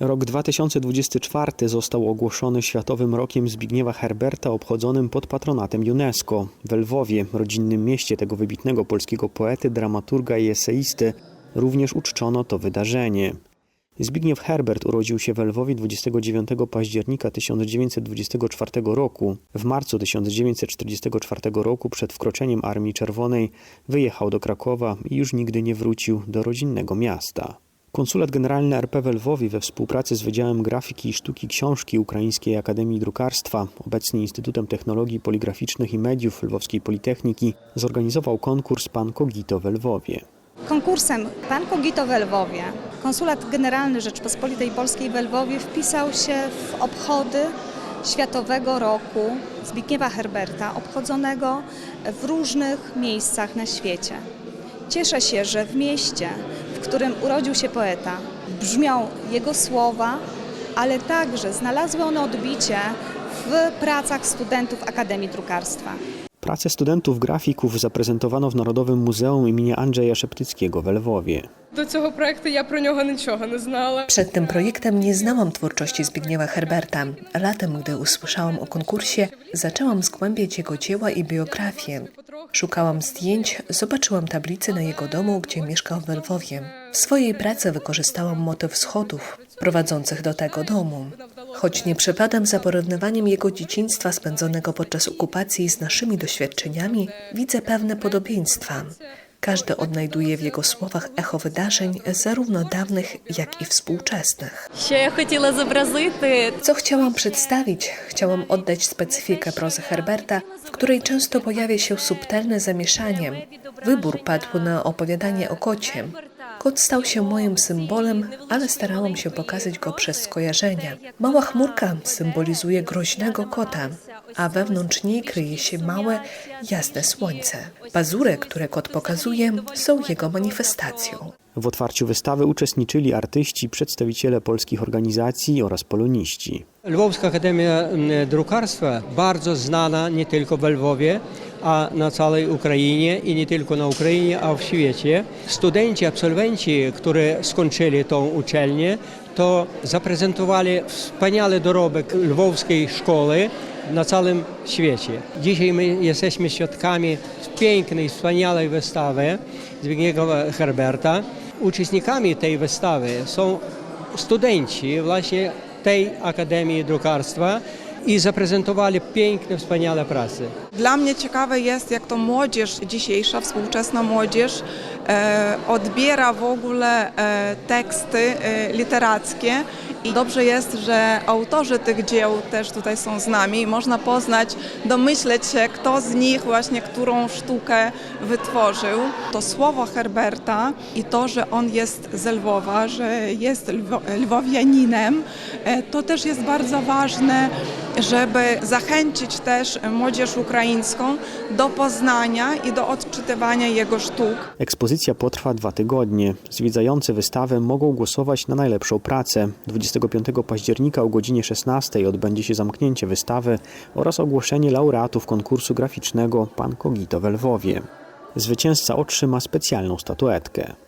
Rok 2024 został ogłoszony Światowym Rokiem Zbigniewa Herberta obchodzonym pod patronatem UNESCO. W Lwowie, rodzinnym mieście tego wybitnego polskiego poety, dramaturga i eseisty, również uczczono to wydarzenie. Zbigniew Herbert urodził się w Lwowie 29 października 1924 roku. W marcu 1944 roku przed wkroczeniem Armii Czerwonej wyjechał do Krakowa i już nigdy nie wrócił do rodzinnego miasta. Konsulat Generalny RP w Lwowie we współpracy z Wydziałem Grafiki i Sztuki Książki Ukraińskiej Akademii Drukarstwa, obecnie Instytutem Technologii Poligraficznych i Mediów Lwowskiej Politechniki, zorganizował konkurs Pan Kogito w Lwowie. Konkursem Pan Kogito w Lwowie, Konsulat Generalny Rzeczpospolitej Polskiej w Lwowie wpisał się w obchody Światowego Roku Zbigniewa Herberta, obchodzonego w różnych miejscach na świecie. Cieszę się, że w mieście, w którym urodził się poeta. Brzmią jego słowa, ale także znalazły one odbicie w pracach studentów Akademii Drukarstwa. Pracę studentów grafików zaprezentowano w Narodowym Muzeum im. Andrzeja Szeptyckiego w Lwowie. Do tego projektu ja pro niego niczego nie znałam. Przed tym projektem nie znałam twórczości Zbigniewa Herberta. Latem, gdy usłyszałam o konkursie, zaczęłam zgłębiać jego dzieła i biografię. Szukałam zdjęć, zobaczyłam tablicy na jego domu, gdzie mieszkał w Lwowie. W swojej pracy wykorzystałam motyw schodów prowadzących do tego domu. Choć nie przepadam za porównywaniem jego dzieciństwa spędzonego podczas okupacji z naszymi doświadczeniami, widzę pewne podobieństwa. Każdy odnajduje w jego słowach echo wydarzeń, zarówno dawnych, jak i współczesnych. Co chciałam przedstawić? Chciałam oddać specyfikę prozy Herberta, w której często pojawia się subtelne zamieszanie. Wybór padł na opowiadanie o kocie. Kot stał się moim symbolem, ale starałam się pokazać go przez skojarzenia. Mała chmurka symbolizuje groźnego kota a wewnątrz niej kryje się małe, jasne słońce. Pazury, które kot pokazuje, są jego manifestacją. W otwarciu wystawy uczestniczyli artyści, przedstawiciele polskich organizacji oraz poloniści. Lwowska Akademia м, Drukarstwa bardzo znana nie tylko w Lwowie, a na całej Ukrainie i nie tylko na Ukrainie, a w świecie. Studenci, absolwenci, którzy skończyli tą uczelnię, to zaprezentowali wspaniały dorobek lwowskiej szkoły na całym świecie. Dzisiaj my jesteśmy świadkami pięknej, wspaniałej wystawy Zbigniewa Herberta. Uczestnikami tej wystawy są studenci właśnie tej Akademii Drukarstwa i zaprezentowali piękne, wspaniałe prace. Dla mnie ciekawe jest, jak to młodzież dzisiejsza, współczesna młodzież e, odbiera w ogóle e, teksty e, literackie i dobrze jest, że autorzy tych dzieł też tutaj są z nami. Można poznać, domyśleć się, kto z nich właśnie którą sztukę wytworzył. To słowo Herberta i to, że on jest z Lwowa, że jest lwo, lwowianinem, e, to też jest bardzo ważne, żeby zachęcić też młodzież ukraińską do poznania i do odczytywania jego sztuk. Ekspozycja potrwa dwa tygodnie. Zwiedzający wystawę mogą głosować na najlepszą pracę. 25 października o godzinie 16 odbędzie się zamknięcie wystawy oraz ogłoszenie laureatów konkursu graficznego Pan Kogito w Lwowie. Zwycięzca otrzyma specjalną statuetkę.